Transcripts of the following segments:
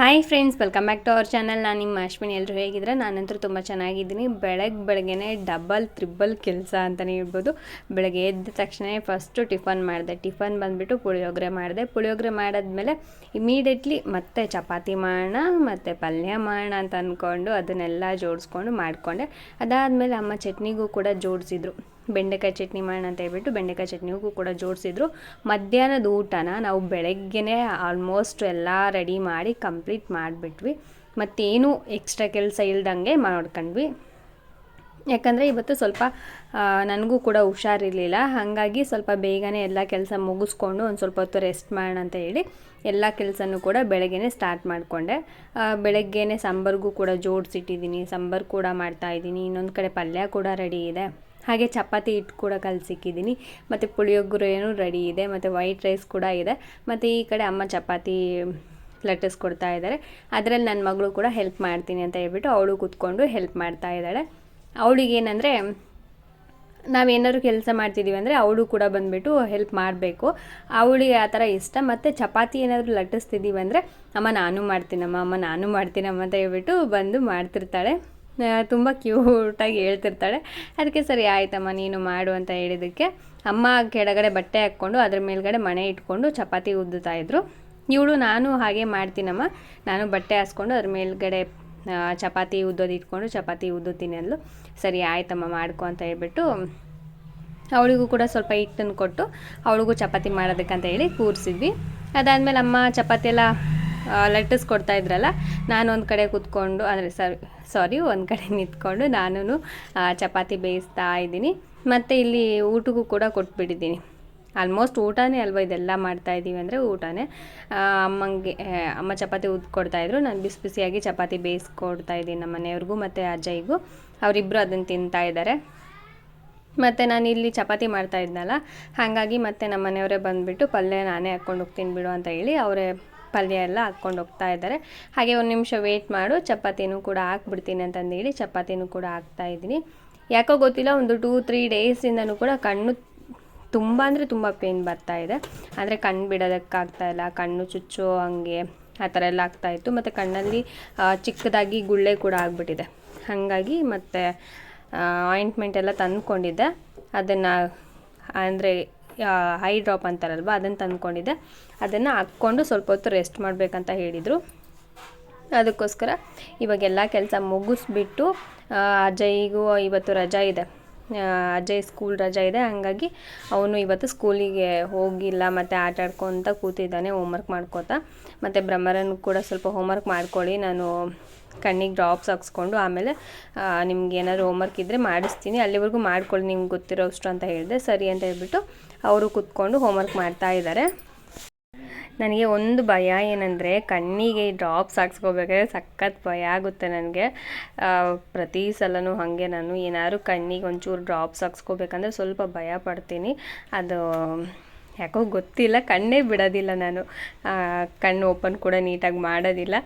Hi friends welcome back to our channel ನಾನು ನಿಮ್ಮ ಅಶ್ವಿನಿ ಎಲ್ಲರೂ ಹೇಗಿದ್ರೆ? ನಾನಂತೂ ತುಂಬ ಚೆನ್ನಾಗಿದ್ದೀನಿ. ಬೆಳಗ್ಗೆ ಬೆಳಗ್ಗೆನೆ ಡಬಲ್ ತ್ರಿಬಲ್ ಕೆಲಸ ಅಂತಲೇ ಹೇಳ್ಬೋದು. ಬೆಳಗ್ಗೆ ಎದ್ದ ತಕ್ಷಣ ಫಸ್ಟು ಟಿಫನ್ ಮಾಡಿದೆ. ಟಿಫನ್ ಬಂದುಬಿಟ್ಟು ಪುಳಿಯೋಗರೆ ಮಾಡಿದೆ. ಪುಳಿಯೋಗರೆ ಮಾಡಿದ್ಮೇಲೆ ಇಮಿಡಿಯೇಟ್ಲಿ ಮತ್ತೆ ಚಪಾತಿ ಮಾಡೋಣ, ಮತ್ತು ಪಲ್ಯ ಮಾಡೋಣ ಅಂತ ಅಂದ್ಕೊಂಡು ಅದನ್ನೆಲ್ಲ ಜೋಡಿಸ್ಕೊಂಡು ಮಾಡಿಕೊಂಡೆ. ಅದಾದಮೇಲೆ ಅಮ್ಮ ಚಟ್ನಿಗೂ ಕೂಡ ಜೋಡಿಸಿದ್ರು. ಬೆಂಡೆಕಾಯಿ ಚಟ್ನಿ ಮಾಡೋಣ ಅಂತ ಹೇಳ್ಬಿಟ್ಟು ಬೆಂಡೆಕಾಯಿ ಚಟ್ನಿಗೂ ಕೂಡ ಜೋಡಿಸಿದ್ರು. ಮಧ್ಯಾಹ್ನದ ಊಟನ ನಾವು ಬೆಳಗ್ಗೆನೇ ಆಲ್ಮೋಸ್ಟ್ ಎಲ್ಲ ರೆಡಿ ಮಾಡಿ ಕಂಪ್ಲೀಟ್ ಮಾಡಿಬಿಟ್ವಿ. ಮತ್ತೇನು ಎಕ್ಸ್ಟ್ರಾ ಕೆಲಸ ಇಲ್ದಂಗೆ ಮಾಡ್ಕೊಂಡ್ವಿ. ಯಾಕಂದರೆ ಇವತ್ತು ಸ್ವಲ್ಪ ನನಗೂ ಕೂಡ ಹುಷಾರಿರಲಿಲ್ಲ. ಹಾಗಾಗಿ ಸ್ವಲ್ಪ ಬೇಗನೆ ಎಲ್ಲ ಕೆಲಸ ಮುಗಿಸ್ಕೊಂಡು ಒಂದು ಸ್ವಲ್ಪ ಹೊತ್ತು ರೆಸ್ಟ್ ಮಾಡೋಣ ಅಂತ ಹೇಳಿ ಎಲ್ಲ ಕೆಲಸನೂ ಕೂಡ ಬೆಳಗ್ಗೆ ಸ್ಟಾರ್ಟ್ ಮಾಡಿಕೊಂಡೆ. ಬೆಳಗ್ಗೆನೇ ಸಾಂಬಾರ್ಗೂ ಕೂಡ ಜೋಡಿಸಿಟ್ಟಿದ್ದೀನಿ. ಸಾಂಬಾರು ಕೂಡ ಮಾಡ್ತಾಯಿದ್ದೀನಿ ಇನ್ನೊಂದು ಕಡೆ ಪಲ್ಯ ಕೂಡ ರೆಡಿ ಇದೆ. ಹಾಗೆ ಚಪಾತಿ ಹಿಟ್ಟು ಕೂಡ ಕಲಸಿಕ್ಕಿದ್ದೀನಿ ಮತ್ತು ಏನು ರೆಡಿ ಇದೆ. ಮತ್ತು ವೈಟ್ ರೈಸ್ ಕೂಡ ಇದೆ. ಮತ್ತು ಈ ಕಡೆ ಅಮ್ಮ ಚಪಾತಿ ಲಟ್ಟಿಸ್ಕೊಡ್ತಾ ಇದ್ದಾರೆ ಅದರಲ್ಲಿ ನನ್ನ ಮಗಳು ಕೂಡ ಹೆಲ್ಪ್ ಮಾಡ್ತೀನಿ ಅಂತ ಹೇಳ್ಬಿಟ್ಟು ಅವಳು ಕೂತ್ಕೊಂಡು ಹೆಲ್ಪ್ ಮಾಡ್ತಾ ಇದ್ದಾಳೆ. ಅವಳಿಗೆ ನಾವು ನಾವೇನಾದ್ರು ಕೆಲಸ ಮಾಡ್ತಿದ್ದೀವಿ ಅಂದರೆ ಅವಳು ಕೂಡ ಬಂದುಬಿಟ್ಟು ಹೆಲ್ಪ್ ಮಾಡಬೇಕು. ಅವಳಿಗೆ ಆ ಥರ ಇಷ್ಟ. ಮತ್ತು ಚಪಾತಿ ಏನಾದರೂ ಲಟ್ಟಿಸ್ತಿದ್ದೀವಿ ಅಂದರೆ, ಅಮ್ಮ, ನಾನು ಮಾಡ್ತೀನಮ್ಮ, ಅಮ್ಮ, ನಾನು ಮಾಡ್ತೀನಮ್ಮ ಅಂತ ಹೇಳ್ಬಿಟ್ಟು ಬಂದು ಮಾಡ್ತಿರ್ತಾಳೆ. ತುಂಬ ಕ್ಯೂಟಾಗಿ ಹೇಳ್ತಿರ್ತಾಳೆ. ಅದಕ್ಕೆ ಸರಿ, ಆಯ್ತಮ್ಮ, ನೀನು ಮಾಡು ಅಂತ ಹೇಳಿದ್ದಕ್ಕೆ ಅಮ್ಮ ಕೆಳಗಡೆ ಬಟ್ಟೆ ಹಾಕ್ಕೊಂಡು, ಅದ್ರ ಮೇಲ್ಗಡೆ ಮಣೆ ಇಟ್ಕೊಂಡು ಚಪಾತಿ ಉದ್ದುತ್ತಾ ಇದ್ರು. ಇವಳು, ನಾನು ಹಾಗೆ ಮಾಡ್ತೀನಮ್ಮ. ನಾನು ಬಟ್ಟೆ ಹಾಸ್ಕೊಂಡು, ಅದ್ರ ಮೇಲ್ಗಡೆ ಚಪಾತಿ ಉದ್ದೋದು ಇಟ್ಕೊಂಡು ಚಪಾತಿ ಉದ್ದುತ್ತೀನಿ ಅಂದ್ಲು. ಸರಿ, ಆಯ್ತಮ್ಮ, ಮಾಡ್ಕೊ ಅಂತ ಹೇಳ್ಬಿಟ್ಟು ಅವಳಿಗೂ ಕೂಡ ಸ್ವಲ್ಪ ಹಿಟ್ಟನ್ನು ಕೊಟ್ಟು ಅವಳಿಗೂ ಚಪಾತಿ ಮಾಡೋದಕ್ಕಂತ ಹೇಳಿ ಕೂರಿಸಿದ್ವಿ. ಅದಾದಮೇಲೆ ಅಮ್ಮ ಚಪಾತಿ ಎಲ್ಲ ಲಟ್ಟಿಸ್ಕೊಡ್ತಾ ನಾನು ಒಂದು ಕಡೆ ಕೂತ್ಕೊಂಡು, ಅಂದರೆ ಸರ್ ಸಾರಿ, ಒಂದು ಕಡೆ ನಿಂತ್ಕೊಂಡು ನಾನು ಚಪಾತಿ ಬೇಯಿಸ್ತಾ ಇದ್ದೀನಿ. ಮತ್ತು ಇಲ್ಲಿ ಊಟಕ್ಕೂ ಕೂಡ ಕೊಟ್ಬಿಟ್ಟಿದ್ದೀನಿ. ಆಲ್ಮೋಸ್ಟ್ ಊಟನೇ ಅಲ್ವಾ ಇದೆಲ್ಲ ಮಾಡ್ತಾ ಇದ್ದೀವಿ ಅಂದರೆ ಊಟನೇ. ಅಮ್ಮಂಗೆ ಅಮ್ಮ ಚಪಾತಿ ಉದ್ಕೊಡ್ತಾಯಿದ್ರು ನಾನು ಬಿಸಿ ಬಿಸಿಯಾಗಿ ಚಪಾತಿ ಬೇಯಿಸ್ಕೊಡ್ತಾ ಇದ್ದೀನಿ ನಮ್ಮ ಮನೆಯವ್ರಿಗೂ ಮತ್ತು ಅಜ್ಜಯಿಗೂ. ಅವರಿಬ್ಬರು ಅದನ್ನು ತಿಂತಾ ಇದ್ದಾರೆ ಮತ್ತು ನಾನು ಇಲ್ಲಿ ಚಪಾತಿ ಮಾಡ್ತಾ ಇದ್ನಲ್ಲ, ಹಾಗಾಗಿ ಮತ್ತೆ ನಮ್ಮ ಮನೆಯವರೇ ಬಂದುಬಿಟ್ಟು ಪಲ್ಯ ನಾನೇ ಹಾಕ್ಕೊಂಡು ಹೋಗ್ತೀನಿ ಬಿಡು ಅಂತ ಹೇಳಿ ಅವರೇ ಪಲ್ಯ ಎಲ್ಲ ಹಾಕ್ಕೊಂಡು ಹೋಗ್ತಾ ಇದ್ದಾರೆ. ಹಾಗೆ ಒಂದು ನಿಮಿಷ ವೇಟ್ ಮಾಡು. ಚಪಾತಿನೂ ಕೂಡ ಹಾಕ್ಬಿಡ್ತೀನಿ ಅಂತಂದೇಳಿ ಚಪಾತಿನೂ ಕೂಡ ಹಾಕ್ತಾ ಇದ್ದೀನಿ. ಯಾಕೋ ಗೊತ್ತಿಲ್ಲ, ಒಂದು ಟೂ ತ್ರೀ ಡೇಸಿಂದನೂ ಕೂಡ ಕಣ್ಣು ತುಂಬ ಅಂದರೆ ತುಂಬ ಪೇನ್ ಬರ್ತಾ ಇದೆ. ಆದರೆ ಕಣ್ಣು ಬಿಡೋದಕ್ಕಾಗ್ತಾ ಇಲ್ಲ. ಕಣ್ಣು ಚುಚ್ಚು ಹಂಗೆ ಆ ಥರ ಎಲ್ಲ ಆಗ್ತಾಯಿತ್ತು ಮತ್ತು ಕಣ್ಣಲ್ಲಿ ಚಿಕ್ಕದಾಗಿ ಗುಳ್ಳೆ ಕೂಡ ಆಗಿಬಿಟ್ಟಿದೆ. ಹಾಗಾಗಿ ಮತ್ತು ಆಯಿಂಟ್ಮೆಂಟ್ ಎಲ್ಲ ತಂದುಕೊಂಡಿದ್ದೆ. ಅದನ್ನು, ಅಂದರೆ ಹೈ ಡ್ರಾಪ್ ಅಂತಾರಲ್ವ, ಅದನ್ನು ತಂದ್ಕೊಂಡಿದ್ದೆ. ಅದನ್ನು ಹಾಕ್ಕೊಂಡು ಸ್ವಲ್ಪ ಹೊತ್ತು ರೆಸ್ಟ್ ಮಾಡಬೇಕಂತ ಹೇಳಿದರು. ಅದಕ್ಕೋಸ್ಕರ ಇವಾಗೆಲ್ಲ ಕೆಲಸ ಮುಗಿಸ್ಬಿಟ್ಟು ಅಜಯ್ಗೂ ಇವತ್ತು ರಜಾ ಇದೆ. ಅಜಯ್ ಸ್ಕೂಲ್ ರಜಾ ಇದೆ. ಹಾಗಾಗಿ ಅವನು ಇವತ್ತು ಸ್ಕೂಲಿಗೆ ಹೋಗಿಲ್ಲ, ಮತ್ತು ಆಟ ಆಡ್ಕೊತ ಕೂತಿದ್ದಾನೆ ಹೋಮ್ವರ್ಕ್ ಮಾಡ್ಕೋತ. ಮತ್ತು ಬ್ರಹ್ಮರನ್ನು ಕೂಡ ಸ್ವಲ್ಪ ಹೋಮ್ವರ್ಕ್ ಮಾಡ್ಕೊಳ್ಳಿ, ನಾನು ಕಣ್ಣಿಗೆ ಡ್ರಾಪ್ಸ್ ಹಾಕ್ಸ್ಕೊಂಡು ಆಮೇಲೆ ನಿಮ್ಗೆ ಏನಾದರೂ ಹೋಮ್ವರ್ಕ್ ಇದ್ದರೆ ಮಾಡಿಸ್ತೀನಿ, ಅಲ್ಲಿವರೆಗೂ ಮಾಡ್ಕೊಳ್ಳಿ, ನಿಮ್ಗೆ ಗೊತ್ತಿರೋಷ್ಟು ಅಂತ ಹೇಳಿದೆ. ಸರಿ ಅಂತ ಹೇಳ್ಬಿಟ್ಟು ಅವರು ಕೂತ್ಕೊಂಡು ಹೋಮ್ವರ್ಕ್ ಮಾಡ್ತಾ ಇದ್ದಾರೆ. ನನಗೆ ಒಂದು ಭಯ ಏನಂದರೆ, ಕಣ್ಣಿಗೆ ಡ್ರಾಪ್ಸ್ ಹಾಕ್ಸ್ಕೋಬೇಕಾದ್ರೆ ಸಖತ್ ಭಯ ಆಗುತ್ತೆ ನನಗೆ. ಪ್ರತಿ ಸಲನೂ ಹಾಗೆ ನಾನು ಏನಾದ್ರು ಕಣ್ಣಿಗೆ ಒಂಚೂರು ಡ್ರಾಪ್ಸ್ ಹಾಕ್ಸ್ಕೋಬೇಕಂದ್ರೆ ಸ್ವಲ್ಪ ಭಯ ಪಡ್ತೀನಿ. ಅದು ಯಾಕೋ ಗೊತ್ತಿಲ್ಲ, ಕಣ್ಣೇ ಬಿಡೋದಿಲ್ಲ ನಾನು. ಕಣ್ಣು ಓಪನ್ ಕೂಡ ನೀಟಾಗಿ ಮಾಡೋದಿಲ್ಲ.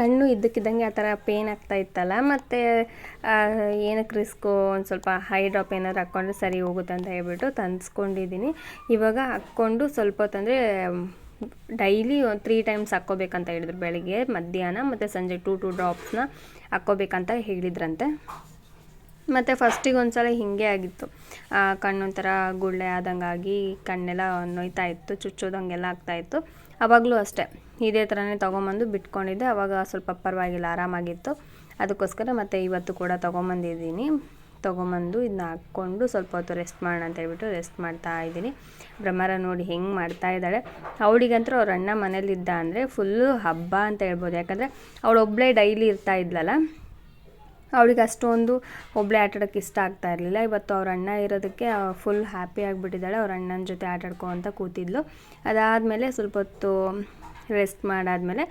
ಕಣ್ಣು ಇದ್ದಕ್ಕಿದ್ದಂಗೆ ಆ ಥರ ಪೇನ್ ಆಗ್ತಾ ಇತ್ತಲ್ಲ, ಮತ್ತು ಏನಕ್ಕೆ ರಿಸ್ಕು ಒಂದು ಸ್ವಲ್ಪ ಹೈ ಡ್ರಾಪ್ ಏನಾದ್ರು ಹಾಕ್ಕೊಂಡು ಸರಿ ಹೋಗುತ್ತೆ ಅಂತ ಹೇಳ್ಬಿಟ್ಟು ತಂದಿಸ್ಕೊಂಡಿದ್ದೀನಿ. ಇವಾಗ ಹಾಕ್ಕೊಂಡು ಸ್ವಲ್ಪ ಹೊತ್ತಂದರೆ ಡೈಲಿ ಒಂದು ತ್ರೀ ಟೈಮ್ಸ್ ಹಾಕ್ಕೋಬೇಕಂತ ಹೇಳಿದ್ರು ಬೆಳಗ್ಗೆ, ಮಧ್ಯಾಹ್ನ ಮತ್ತು ಸಂಜೆ ಟೂ ಟೂ ಡ್ರಾಪ್ಸ್ನ ಹಾಕ್ಕೋಬೇಕಂತ ಹೇಳಿದ್ರಂತೆ. ಮತ್ತು ಫಸ್ಟಿಗೆ ಒಂದು ಸಲ ಹೀಗೆ ಆಗಿತ್ತು. ಕಣ್ಣೊಂಥರ ಗುಳ್ಳೆ ಆದಂಗಾಗಿ ಕಣ್ಣೆಲ್ಲ ನೋಯ್ತಾ ಇತ್ತು, ಚುಚ್ಚೋದಂಗೆಲ್ಲ ಆಗ್ತಾಯಿತ್ತು ಆವಾಗಲೂ ಅಷ್ಟೇ. ಇದೇ ಥರನೇ ತೊಗೊಂಬಂದು ಬಿಟ್ಕೊಂಡಿದ್ದೆ. ಅವಾಗ ಸ್ವಲ್ಪ ಪರವಾಗಿಲ್ಲ, ಆರಾಮಾಗಿತ್ತು. ಅದಕ್ಕೋಸ್ಕರ ಮತ್ತು ಇವತ್ತು ಕೂಡ ತೊಗೊಂಬಂದಿದ್ದೀನಿ. ತೊಗೊಂಬಂದು ಇದನ್ನ ಹಾಕ್ಕೊಂಡು ಸ್ವಲ್ಪ ಹೊತ್ತು ರೆಸ್ಟ್ ಮಾಡೋಣ ಅಂತ ಹೇಳ್ಬಿಟ್ಟು ರೆಸ್ಟ್ ಮಾಡ್ತಾ ಇದ್ದೀನಿ. ಬ್ರಹ್ಮರ ನೋಡಿ ಹೆಂಗೆ ಮಾಡ್ತಾ ಇದ್ದಾಳೆ. ಅವಳಿಗಂತೂ ಅವ್ರ ಅಣ್ಣ ಮನೇಲಿದ್ದ ಅಂದರೆ ಫುಲ್ಲು ಹಬ್ಬ ಅಂತ ಹೇಳ್ಬೋದು. ಯಾಕಂದರೆ ಅವಳು ಒಬ್ಬಳೇ ಡೈಲಿ ಇರ್ತಾ ಇದ್ಲಲ್ಲ, ಅವಳಿಗೆ ಅಷ್ಟೊಂದು ಒಬ್ಬಳೇ ಆಟಾಡೋಕ್ಕೆ ಇಷ್ಟ ಆಗ್ತಾ ಇರಲಿಲ್ಲ. ಇವತ್ತು ಅವ್ರ ಅಣ್ಣ ಇರೋದಕ್ಕೆ ಫುಲ್ ಹ್ಯಾಪಿ ಆಗಿಬಿಟ್ಟಿದ್ದಾಳೆ. ಅವ್ರ ಅಣ್ಣನ ಜೊತೆ ಆಟಾಡ್ಕೊ ಅಂತ ಕೂತಿದ್ಲು. ಅದಾದಮೇಲೆ ಸ್ವಲ್ಪ ಹೊತ್ತು ರೆಸ್ಟ್ ಮಾಡಾದಮೇಲೆ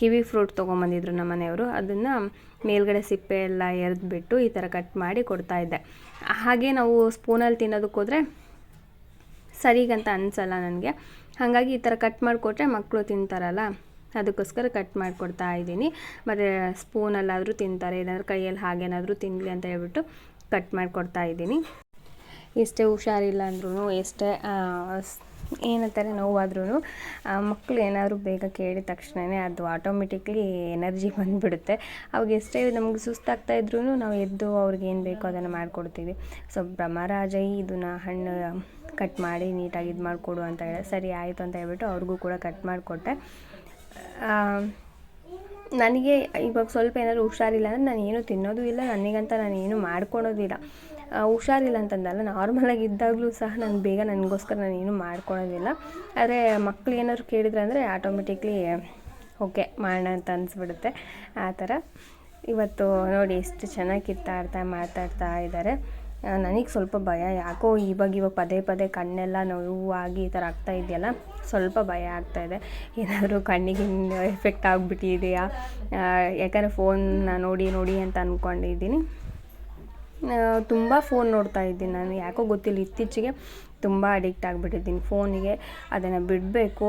ಕಿವಿ ಫ್ರೂಟ್ ತೊಗೊಂಬಂದಿದ್ರು ನಮ್ಮ ಮನೆಯವರು. ಅದನ್ನು ಮೇಲ್ಗಡೆ ಸಿಪ್ಪೆ ಎಲ್ಲ ಎರೆದ್ಬಿಟ್ಟು ಈ ಥರ ಕಟ್ ಮಾಡಿ ಕೊಡ್ತಾ ಇದ್ದೆ. ಹಾಗೆ ನಾವು ಸ್ಪೂನಲ್ಲಿ ತಿನ್ನೋದಕ್ಕೋದ್ರೆ ಸರಿಗಂತ ಅನಿಸಲ್ಲ ನನಗೆ. ಹಾಗಾಗಿ ಈ ಥರ ಕಟ್ ಮಾಡಿಕೊಟ್ರೆ ಮಕ್ಕಳು ತಿಂತಾರಲ್ಲ, ಅದಕ್ಕೋಸ್ಕರ ಕಟ್ ಮಾಡಿಕೊಡ್ತಾ ಇದ್ದೀನಿ. ಮತ್ತು ಸ್ಪೂನಲ್ಲಾದರೂ ತಿಂತಾರೆ ಏನಾದರೂ ಕೈಯಲ್ಲಿ ಹಾಗೇನಾದರೂ ತಿನ್ನಲಿ ಅಂತ ಹೇಳ್ಬಿಟ್ಟು ಕಟ್ ಮಾಡಿಕೊಡ್ತಾ ಇದ್ದೀನಿ. ಎಷ್ಟೇ ಹುಷಾರಿಲ್ಲ ಅಂದ್ರೂ ಎಷ್ಟೇ ಏನಂತಾರೆ ನೋವಾದ್ರೂ ಮಕ್ಕಳು ಏನಾದ್ರು ಬೇಗ ಕೇಳಿದ ತಕ್ಷಣವೇ ಅದು ಆಟೋಮೆಟಿಕ್ಲಿ ಎನರ್ಜಿ ಬಂದುಬಿಡುತ್ತೆ. ಅವಾಗ ಎಷ್ಟೇ ನಮ್ಗೆ ಸುಸ್ತಾಗ್ತಾ ಇದ್ರೂ ನಾವು ಎದ್ದು ಅವ್ರಿಗೆ ಏನು ಬೇಕೋ ಅದನ್ನು ಮಾಡಿಕೊಡ್ತೀವಿ. ಸೊ ಭ್ರಮರಾಜ ಇದನ್ನು ಹಣ್ಣು ಕಟ್ ಮಾಡಿ ನೀಟಾಗಿ ಇದು ಮಾಡಿಕೊಡು ಅಂತ ಹೇಳಿ ಸರಿ ಆಯಿತು ಅಂತ ಹೇಳ್ಬಿಟ್ಟು ಅವ್ರಿಗೂ ಕೂಡ ಕಟ್ ಮಾಡಿಕೊಟ್ಟೆ. ನನಗೆ ಇವಾಗ ಸ್ವಲ್ಪ ಏನಾದರೂ ಹುಷಾರಿಲ್ಲ ಅಂದರೆ ನಾನು ಏನು ತಿನ್ನೋದು ಇಲ್ಲ ನನಗಂತ ನಾನು ಏನು ಮಾಡ್ಕೊಳೋದು ಇಲ್ಲ ಆ, ಹುಷಾರಿಲ್ಲ ಅಂತಂದಲ್ಲ ನಾರ್ಮಲಾಗಿ ಇದ್ದಾಗಲೂ ಸಹ ನಾನು ಬೇಗ ನನಗೋಸ್ಕರ ನಾನು ಏನು ಮಾಡ್ಕೊಳ್ಳೋದಿಲ್ಲ ಆದರೆ ಮಕ್ಕಳು ಏನಾದ್ರು ಕೇಳಿದ್ರೆ ಅಂದರೆ ಆಟೋಮೆಟಿಕ್ಲಿ ಓಕೆ ಮಾಡೋಣ ಅಂತ ಅನಿಸ್ಬಿಡುತ್ತೆ. ಆ ಥರ. ಇವತ್ತು ನೋಡಿ ಎಷ್ಟು ಚೆನ್ನಾಗಿ ಕಿತ್ತಾಡ್ತಾ ಮಾತಾಡ್ತಾ ಇದ್ದಾರೆ. ನನಗೆ ಸ್ವಲ್ಪ ಭಯ. ಯಾಕೋ ಇವಾಗ ಇವಾಗ ಪದೇ ಪದೇ ಕಣ್ಣೆಲ್ಲ ನೋವು ಆಗಿ ಈ ಥರ ಆಗ್ತಾ ಇದೆಯಲ್ಲ, ಸ್ವಲ್ಪ ಭಯ ಆಗ್ತಾ ಇದೆ. ಏನಾದರೂ ಕಣ್ಣಿಗೆ ಎಫೆಕ್ಟ್ ಆಗಿಬಿಟ್ಟಿದೆಯಾ? ಯಾಕಂದರೆ ಫೋನ್ನ ನೋಡಿ ನೋಡಿ ಅಂತ ಅಂದ್ಕೊಂಡಿದ್ದೀನಿ ತುಂಬ ಫೋನ್ ನೋಡ್ತಾ ಇದ್ದೀನಿ ನಾನು. ಯಾಕೋ ಗೊತ್ತಿಲ್ಲ, ಇತ್ತೀಚೆಗೆ ತುಂಬ ಅಡಿಕ್ಟ್ ಆಗಿಬಿಟ್ಟಿದ್ದೀನಿ ಫೋನಿಗೆ ಅದನ್ನು ಬಿಡಬೇಕು.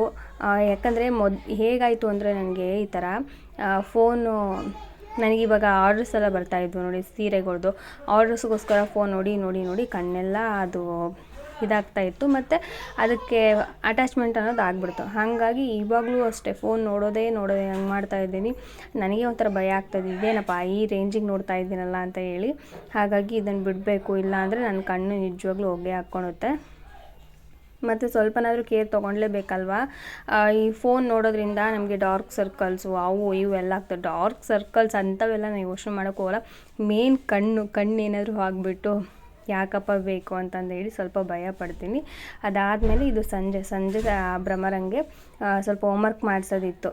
ಯಾಕಂದರೆ ಮೊದ್, ಹೇಗಾಯಿತು ಅಂದರೆ ನನಗೆ ಈ ಥರ ಫೋನು ನನಗಿವಾಗ ಆರ್ಡರ್ಸ್ ಎಲ್ಲ ಬರ್ತಾಯಿದ್ವು ನೋಡಿ ಸೀರೆಗಳದ್ದು ಆರ್ಡರ್ಸ್ಗೋಸ್ಕರ ಫೋನ್ ನೋಡಿ ನೋಡಿ ನೋಡಿ ಕಣ್ಣೆಲ್ಲ ಅದು ಇದಾಗ್ತಾ ಇತ್ತು. ಮತ್ತು ಅದಕ್ಕೆ ಅಟ್ಯಾಚ್ಮೆಂಟ್ ಅನ್ನೋದು ಆಗ್ಬಿಡ್ತು. ಹಾಗಾಗಿ ಇವಾಗಲೂ ಅಷ್ಟೇ ಫೋನ್ ನೋಡೋದೇ ನೋಡೋದೇ ಹಂಗೆ ಮಾಡ್ತಾ ಇದ್ದೀನಿ. ನನಗೆ ಒಂಥರ ಭಯ ಆಗ್ತದೆ ಇದೇನಪ್ಪ ಈ ರೇಂಜಿಗೆ ನೋಡ್ತಾ ಇದ್ದೀನಲ್ಲ ಅಂತ ಹೇಳಿ. ಹಾಗಾಗಿ ಇದನ್ನು ಬಿಡಬೇಕು, ಇಲ್ಲ ಅಂದರೆ ನನ್ನ ಕಣ್ಣು ನಿಜವಾಗ್ಲೂ ಹೊಗೆ ಹಾಕ್ಕೊಳುತ್ತೆ ಮತ್ತು ಸ್ವಲ್ಪನಾದರೂ ಕೇರ್ ತೊಗೊಳ್ಲೇಬೇಕಲ್ವಾ ಈ ಫೋನ್ ನೋಡೋದ್ರಿಂದ ನಮಗೆ ಡಾರ್ಕ್ ಸರ್ಕಲ್ಸು ಅವು ಇವು ಎಲ್ಲ ಆಗ್ತದೆ ಡಾರ್ಕ್ ಸರ್ಕಲ್ಸ್ ಅಂಥವೆಲ್ಲ ನಾವು ಯೋಚನೆ ಮಾಡೋಕ್ಕೆ ಹೋಗಲ್ಲ. ಮೇನ್ ಕಣ್ಣು ಕಣ್ಣು ಏನಾದರೂ ಆಗಿಬಿಟ್ಟು ಯಾಕಪ್ಪ ಬೇಕು ಅಂತಂದು ಹೇಳಿ ಸ್ವಲ್ಪ ಭಯ ಪಡ್ತೀನಿ. ಅದಾದಮೇಲೆ ಇದು ಸಂಜೆ ಸಂಜೆ ಭ್ರಮರಂಗೆ ಸ್ವಲ್ಪ ಹೋಮ್ವರ್ಕ್ ಮಾಡಿಸೋದಿತ್ತು.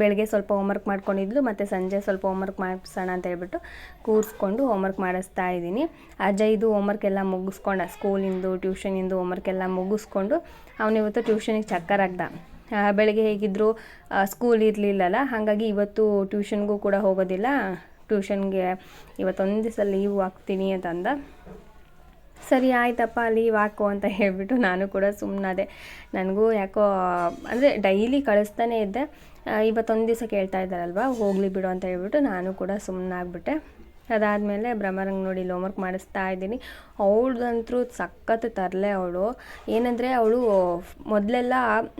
ಬೆಳಗ್ಗೆ ಸ್ವಲ್ಪ ಹೋಮ್ವರ್ಕ್ ಮಾಡ್ಕೊಂಡಿದ್ಲು ಮತ್ತು ಸಂಜೆ ಸ್ವಲ್ಪ ಹೋಮ್ವರ್ಕ್ ಮಾಡಿಸೋಣ ಅಂತ ಹೇಳ್ಬಿಟ್ಟು ಕೂರಿಸ್ಕೊಂಡು ಹೋಮ್ವರ್ಕ್ ಮಾಡಿಸ್ತಾ ಇದ್ದೀನಿ. ಅಜಯ್ದು ಹೋಮ್ವರ್ಕ್ ಎಲ್ಲ ಮುಗಿಸ್ಕೊಂಡ ಸ್ಕೂಲಿಂದು ಟ್ಯೂಷನಿಂದು ಹೋಮ್ವರ್ಕ್ ಎಲ್ಲ ಮುಗಿಸ್ಕೊಂಡು ಅವನಿವತ್ತು ಟ್ಯೂಷನಿಗೆ ಚಕ್ಕರ್ ಆಗ್ದ ಆ, ಬೆಳಗ್ಗೆ ಹೇಗಿದ್ದರೂ ಸ್ಕೂಲ್ ಇರಲಿಲ್ಲಲ್ಲ ಹಾಗಾಗಿ ಇವತ್ತು ಟ್ಯೂಷನ್ಗೂ ಕೂಡ ಹೋಗೋದಿಲ್ಲ. ಟ್ಯೂಷನ್ಗೆ ಇವತ್ತೊಂದು ದಿವಸ ಲೀವ್ ಹಾಕ್ತೀನಿ ಅಂತಂದ. ಸರಿ ಆಯ್ತಪ್ಪ ಲೀವ್ ಹಾಕು ಅಂತ ಹೇಳಿಬಿಟ್ಟು ನಾನು ಕೂಡ ಸುಮ್ಮನಾದೆ ನನಗೂ ಯಾಕೋ, ಅಂದರೆ ಡೈಲಿ ಕಳಿಸ್ತಾನೆ ಇದ್ದೆ. ಇವತ್ತೊಂದು ದಿವಸ ಕೇಳ್ತಾ ಇದ್ದಾರಲ್ವ, ಹೋಗಲಿ ಬಿಡು ಅಂತ ಹೇಳ್ಬಿಟ್ಟು ನಾನು ಕೂಡ ಸುಮ್ಮನಾಗ್ಬಿಟ್ಟೆ ಅದಾದಮೇಲೆ ಭ್ರಮರಂಗ್ ನೋಡಿ ಹೋಮ್ವರ್ಕ್ ಮಾಡಿಸ್ತಾ ಇದ್ದೀನಿ. ಅವಳದಂತೂ ಸಖತ್ ತರಲೆ ಅವಳು. ಏನಂದರೆ ಅವಳು ಮೊದಲೆಲ್ಲ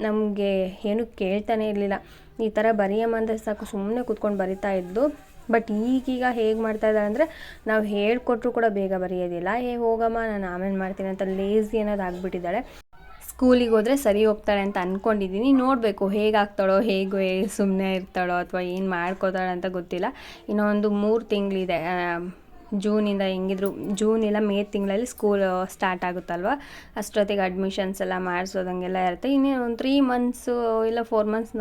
ನಮಗೆ ಏನು ಕೇಳ್ತಾನೆ ಇರಲಿಲ್ಲ. ಈ ಥರ ಬರೆಯಮ್ಮ ಅಂದರೆ ಸಾಕು ಸುಮ್ಮನೆ ಕೂತ್ಕೊಂಡು ಬರಿತಾ ಇದ್ದು. ಬಟ್ ಈಗೀಗ ಹೇಗೆ ಮಾಡ್ತಾ ಇದ್ದಾರೆ ಅಂದರೆ ನಾವು ಹೇಳ್ಕೊಟ್ರು ಕೂಡ ಬೇಗ ಬರೆಯೋದಿಲ್ಲ. ಏ, ಹೋಗಮ್ಮ, ನಾನು ಆಮೇಲೆ ಮಾಡ್ತೀನಿ ಅಂತ ಲೇಸಿ ಅನ್ನೋದು ಆಗಿಬಿಟ್ಟಿದ್ದಾಳೆ ಸ್ಕೂಲಿಗೆ ಹೋದರೆ ಸರಿ ಹೋಗ್ತಾಳೆ ಅಂತ ಅಂದ್ಕೊಂಡಿದ್ದೀನಿ ನೋಡಬೇಕು ಹೇಗಾಗ್ತಾಳೋ ಹೇಗೆ ಸುಮ್ಮನೆ ಇರ್ತಾಳೋ ಅಥವಾ ಏನು ಮಾಡ್ಕೋತಾಳೆ ಅಂತ ಗೊತ್ತಿಲ್ಲ. ಇನ್ನೊಂದು ಮೂರು ತಿಂಗಳಿದೆ. ಜೂನಿಂದ ಹೆಂಗಿದ್ರು, ಜೂನ್ ಇಲ್ಲ ಮೇ ತಿಂಗಳಲ್ಲಿ ಸ್ಕೂಲ್ ಸ್ಟಾರ್ಟ್ ಆಗುತ್ತಲ್ವ? ಅಷ್ಟೊತ್ತಿಗೆ ಅಡ್ಮಿಷನ್ಸ್ ಎಲ್ಲ ಮಾಡಿಸೋದಂಗೆಲ್ಲ ಇರುತ್ತೆ. ಇನ್ನೇನು ಒಂದು ತ್ರೀ ಮಂತ್ಸು ಇಲ್ಲ ಫೋರ್ ಮಂತ್ಸ್